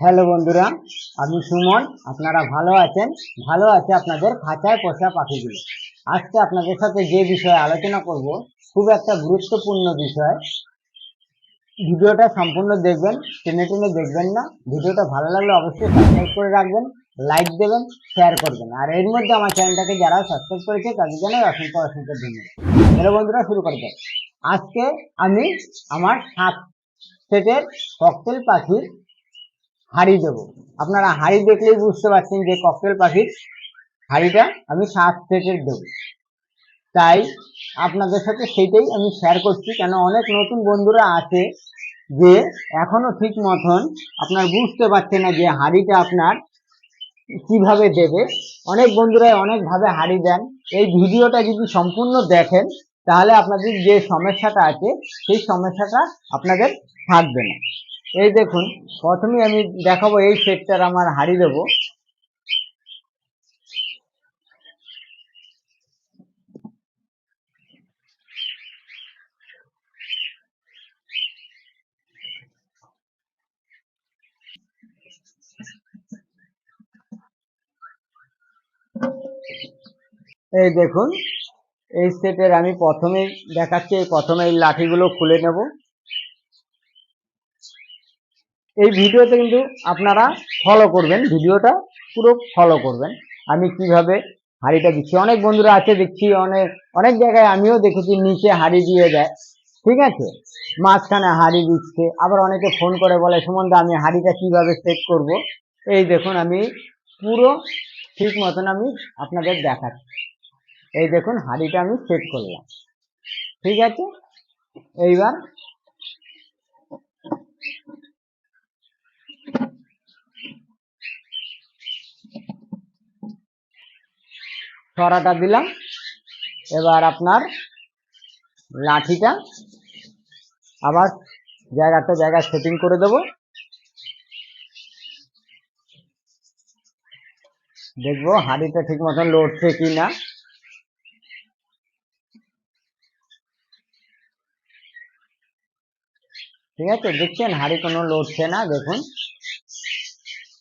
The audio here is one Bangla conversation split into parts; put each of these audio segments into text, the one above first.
হ্যালো বন্ধুরা, আমি সুমন। আপনারা ভালো আছেন? ভালো আছে আপনাদের খাঁচায় পোষা পাখিগুলো। আজকে আপনাদের সাথে যে বিষয়ে আলোচনা করব, খুব একটা গুরুত্বপূর্ণ বিষয়। ভিডিওটা সম্পূর্ণ দেখবেন, টেনে টেনে দেখবেন না। ভিডিওটা ভালো লাগলে অবশ্যই সাবস্ক্রাইব করে রাখবেন লাইক দেবেন শেয়ার করবেন। আর এর মধ্যে আমার চ্যানেলটাকে যারা সাবস্ক্রাইব করেছে, তাদের জন্য অসংখ্য অসংখ্য ধন্যবাদ। হ্যালো বন্ধুরা, শুরু করে দেয় আজকে আমি আমার সাত সেটের ককটেল পাখির হাড়ি দেবো। আপনারা হাড়ি দেখলেই বুঝতে পারছেন যে ককটেল পাখির হাড়িটা আমি সাত সেটের দেবো। তাই আপনাদের সাথে সেইটাই আমি শেয়ার করছি, কেন অনেক নতুন বন্ধুরা আছে যে এখনও ঠিক মতন আপনার বুঝতে পারছে না যে হাড়িটা আপনার কীভাবে দেবে। অনেক বন্ধুরাই অনেকভাবে হাড়ি দেন। এই ভিডিওটা যদি সম্পূর্ণ দেখেন, তাহলে আপনাদের যে সমস্যাটা আছে, সেই সমস্যাটা আপনাদের থাকবে না। এই দেখুন প্রথমে আমি দেখাবো এই সেটটার আমার হাড়ি দেবো। এই দেখুন, এই সেটের আমি প্রথমেই দেখাচ্ছি, এই প্রথমে এই লাঠিগুলো খুলে নেব। এই ভিডিওতে কিন্তু আপনারা ফলো করবেন, ভিডিওটা পুরো ফলো করবেন। আমি কীভাবে হাড়িটা দিচ্ছি, অনেক বন্ধুরা আছে, দেখছি অনেক অনেক জায়গায় আমিও দেখেছি নিচে হাড়ি দিয়ে দেয়। ঠিক আছে? মাঝখানে হাড়ি দিচ্ছে, আবার অনেকে ফোন করে বলে, সুমনদা, আমি হাড়িটা কীভাবে সেট করব? এই দেখুন আমি পুরো ঠিক মতন আমি আপনাদের দেখাচ্ছি। এই দেখুন হাড়িটা আমি সেট করলাম। ঠিক আছে? এইবার ছড়াটা দিলাম। এবার আপনার লাঠিটা আবার জায়গাটা জায়গা সেটিং করে দেব। দেখব হাড়িটা ঠিক মতন লড়ছে কি না ঠিক আছে, দেখছেন হাড়ি কোনো লড়ছে না, দেখুন।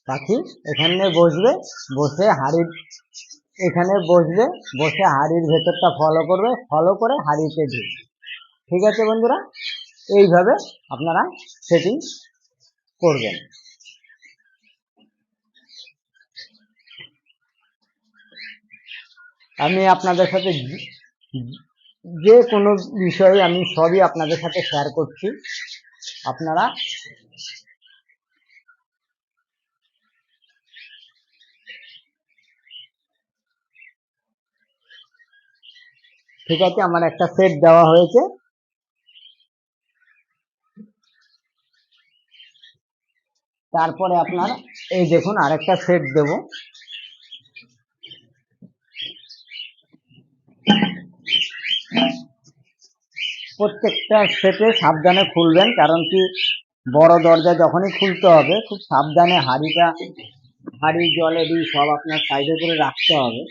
পাখি এখানে বসবে, বসে হাড়ির এখানে বসবে, বসে হাড়ির ভেতরটা ফলো করবে ফলো করে হাড়িতে ঢুকবে। ঠিক আছে বন্ধুরা? এইভাবে আপনারা সেটিং করবেন। আমি আপনাদের সাথে যে- কোনো বিষয়ে আমি সবই আপনাদের সাথে শেয়ার করছি। আপনারা ঠিক আছে, আমার একটা সেট দেওয়া হয়েছে। তারপরে আপনার এই দেখুন আরেকটা সেট দেব। প্রত্যেকটা সেটে সাবধানে খুলবেন, কারণ কি বড় দরজা যখনই খুলতে হবে, খুব সাবধানে হাড়িটা হাড়ি জলে দিয়ে সব আপনার সাইডে করে রাখতে হবে।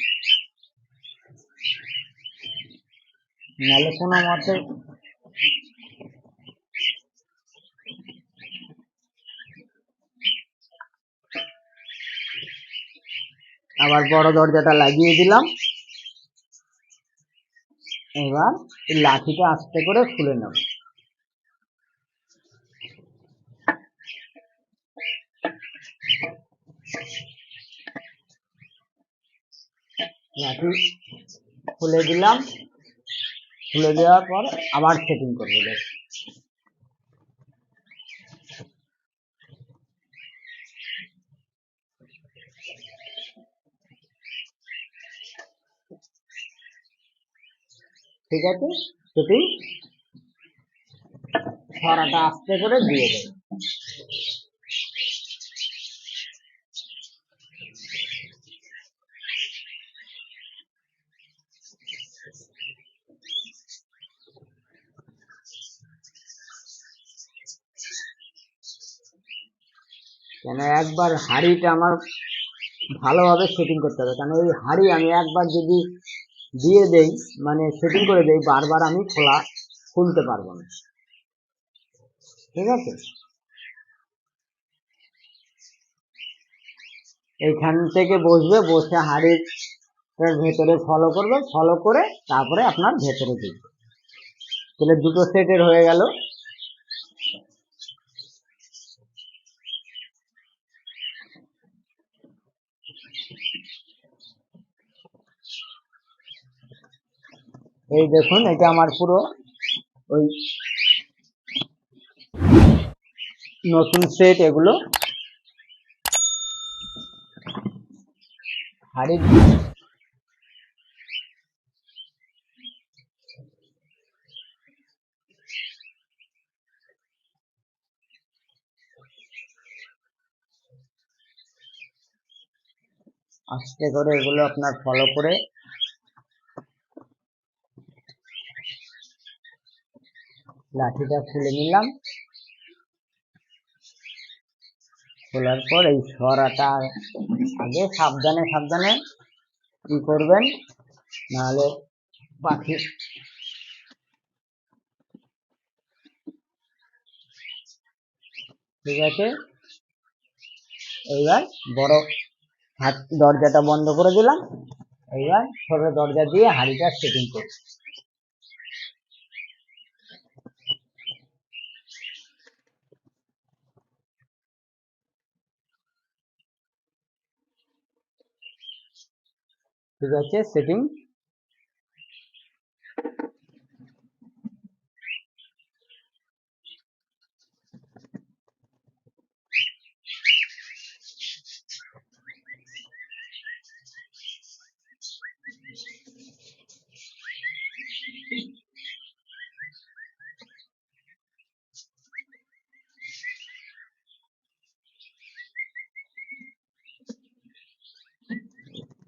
নাহলে কোনো মতে আবার বড় দরজাটা লাগিয়ে দিলাম। এবার এই লাঠিটা আস্তে করে খুলে নেব। লাঠি খুলে দিলাম। খুলে দেওয়ার পর আবার সেটিং করব ঠিক আছে? সেটিং ছড়াটা আস্তে করে দিয়ে দেবো। কেন একবার হাড়িটা আমার ভালোভাবে সেটিং করতে হবে। কারণ ওই হাড়ি আমি একবার যদি দিয়ে দেই মানে সেটিং করে দেই, বারবার আমি খোলা খুলতে পারব না। ঠিক আছে? এইখান থেকে বসবে, বসে হাড়ির ভেতরে ফলো করবে ফলো করে তারপরে আপনার ভেতরে দিবে তাহলে দুটো সেটের হয়ে গেল। এই দেখুন, এটা আমার পুরো ওই নতুন সেট এগুলো। হাড়ি আস্তে করে এগুলো আপনার ফলো করে লাঠিটা খুলে নিলাম। খোলার পর এই সরাটা আগে সাবধানে সাবধানে কি করবেন? নাহলে পাখি ঠিক আছে? এইবার বড় হাত দরজাটা বন্ধ করে দিলাম। এইবার ছোট দরজা দিয়ে হাড়িটা সেটিং করব। ঠিক আছে সেটিং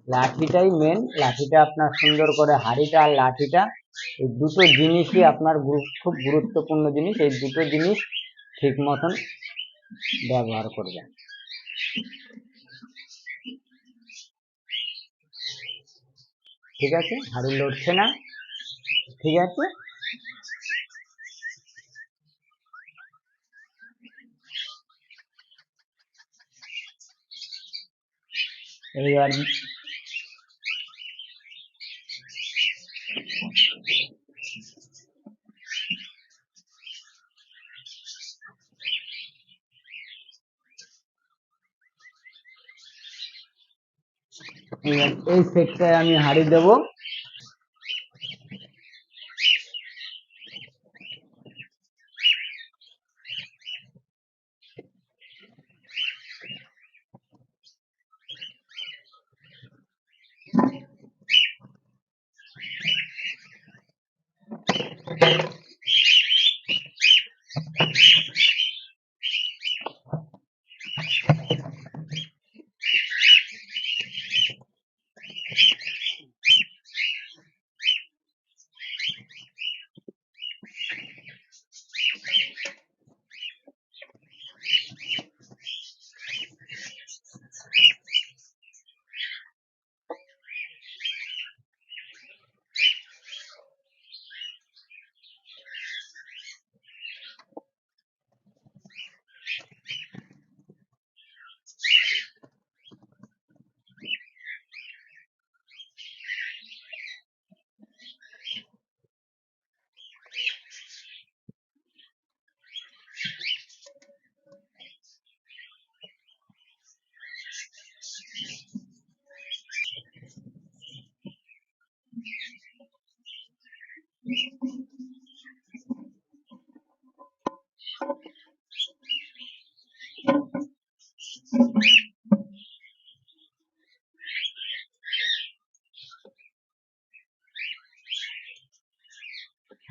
লাঠিটাই মেন লাঠিটা আপনার সুন্দর করে হাড়িটা আর লাঠিটা, এই দুটো জিনিসই আপনার খুব গুরুত্বপূর্ণ জিনিস, এই দুটো জিনিস ঠিক মতন ব্যবহার করবেন। ঠিক আছে? হাড়ি লড়ছে না? ঠিক আছে? এইবার এই সেটটায় আমি হাড়ি দেবো।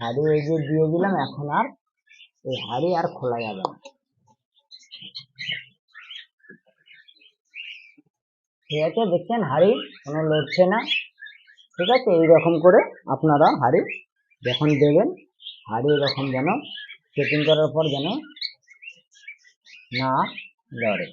হাড়ি এই যে দিয়ে দিলাম, এখন আর এই হাড়ি আর খোলা যাবে না। ঠিক আছে, দেখছেন হাড়ি কোনো লড়ছে না। ঠিক আছে, এইরকম করে আপনারা হাড়ি যখন দেবেন, হাড়ি এরকম যেন সেটিং করার পর যেন না লড়ে।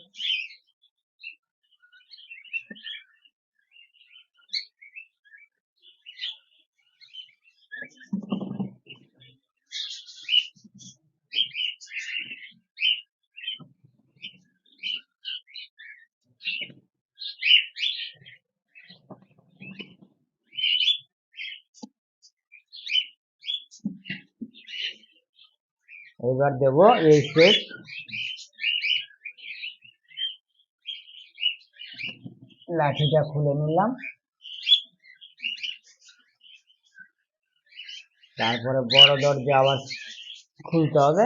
এবার দেব এই সেট লাঠিটা খুলে নিলাম। তারপরে বড় দরজা আবার খুলতে হবে।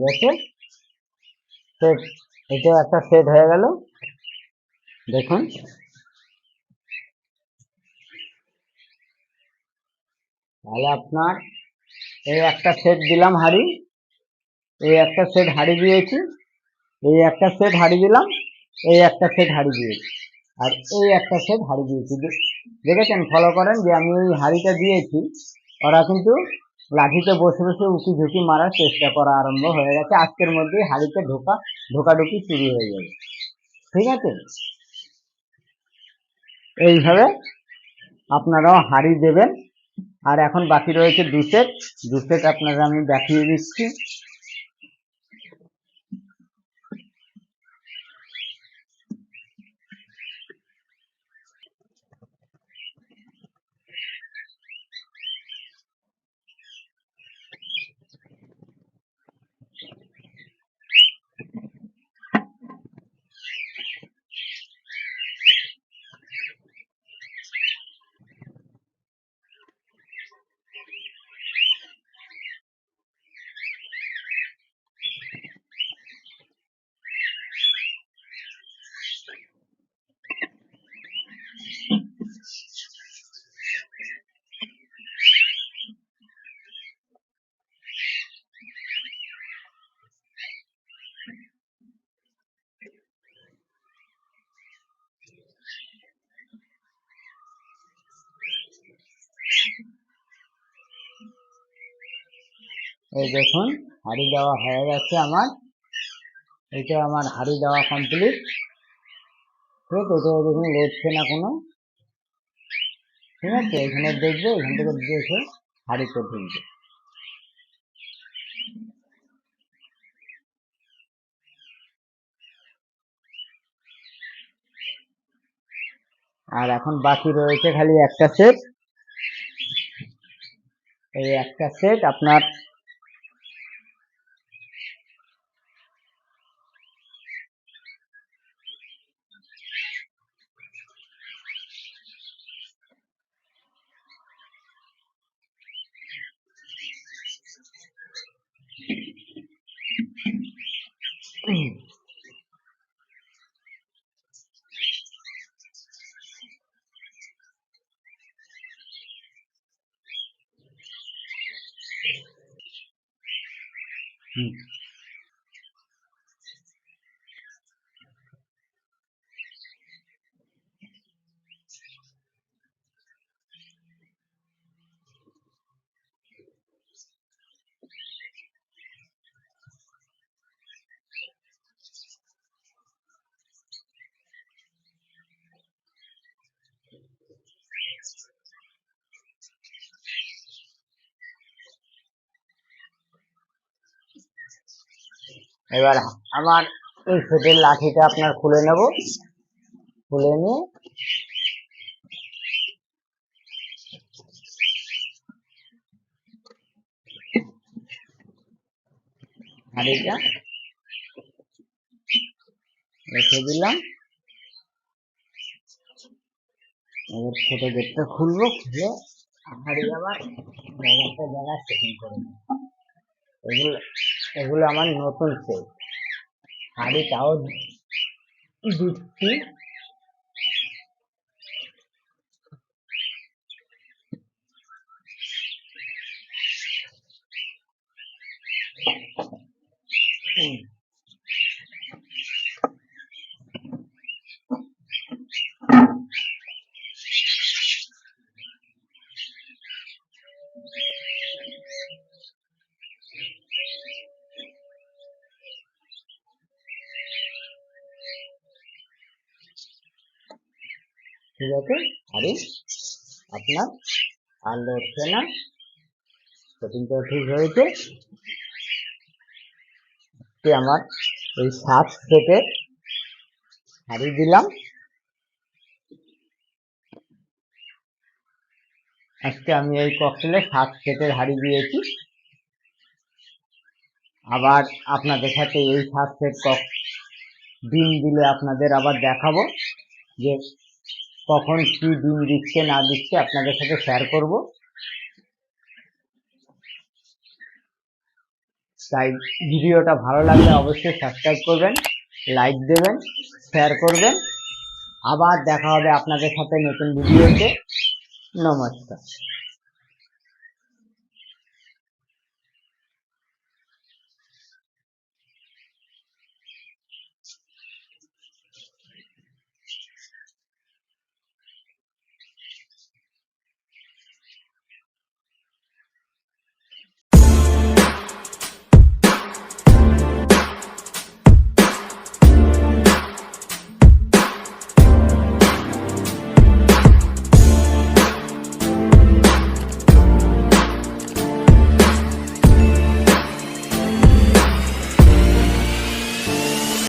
ঠিক আছে সেট এটা একটা সেট হয়ে গেল। দেখুন। তাহলে আপনার এই একটা সেট দিলাম হাড়ি। এই একটা সেট হাড়ি দিয়েছি। এই একটা সেট হাড়ি দিলাম। এই একটা সেট হাড়ি দিয়েছি। আর এই একটা সেট হাড়ি দিয়েছি। দেখেছেন? ফলো করেন যে আমি এই হাড়িটা দিয়েছি। ওরা কিন্তু লাঠিতে বসে বসে উঁকি ঝুঁকি মারার চেষ্টা করা আরম্ভ হয়ে গেছে। আজকের মধ্যেই হাড়িতে ঢোকা, ঢোকাঢুকি শুরু হয়ে যাবে। ঠিক আছে? এইভাবে আপনারাও হাড়ি দেবেন। আর এখন বাকি রয়েছে দু সেট। দু সেট আপনারা আমি দেখিয়ে দিচ্ছি। এই দেখুন, হাড়ি দেওয়া হয়ে গেছে আমার। এটা আমার হাড়ি দেওয়া কমপ্লিট ঠিক আছে এটা দেখুন, লড়ছে না কোনো। ঠিক আছে, এখানে দেখবে, এখান থেকে দেখে হাড়িতে ঢুকবে আর এখন বাকি রয়েছে খালি একটা সেট এই একটা সেট আপনার things. এবার আমার এই সেটের লাঠিটা আপনার খুলে নেব খুলে নিয়ে রেখে দিলাম এবার খুলে হাঁড়ি করে। এগুলো এগুলো আমার নতুন সেট হাঁড়িটাও দিচ্ছি। ঠিক আছে? হাঁড়ি আপনার আর হচ্ছে না। সেটিংটা ঠিক হয়েছে। আমার এই সাত সেটের হাঁড়ি দিলাম। আজকে আমি এই ককটেলে সাত সেটের হাঁড়ি দিয়েছি। আবার আপনাদের সাথে এই সাত সেট কক ডিম দিলে আপনাদের আবার দেখাবো যে কখন কি ডিম দিচ্ছে, না দিচ্ছে আপনাদের সাথে শেয়ার করব। তাই ভিডিওটা ভালো লাগলে অবশ্যই সাবস্ক্রাইব করবেন লাইক দেবেন শেয়ার করবেন। আবার দেখা হবে আপনাদের সাথে নতুন ভিডিওতে। নমস্কার।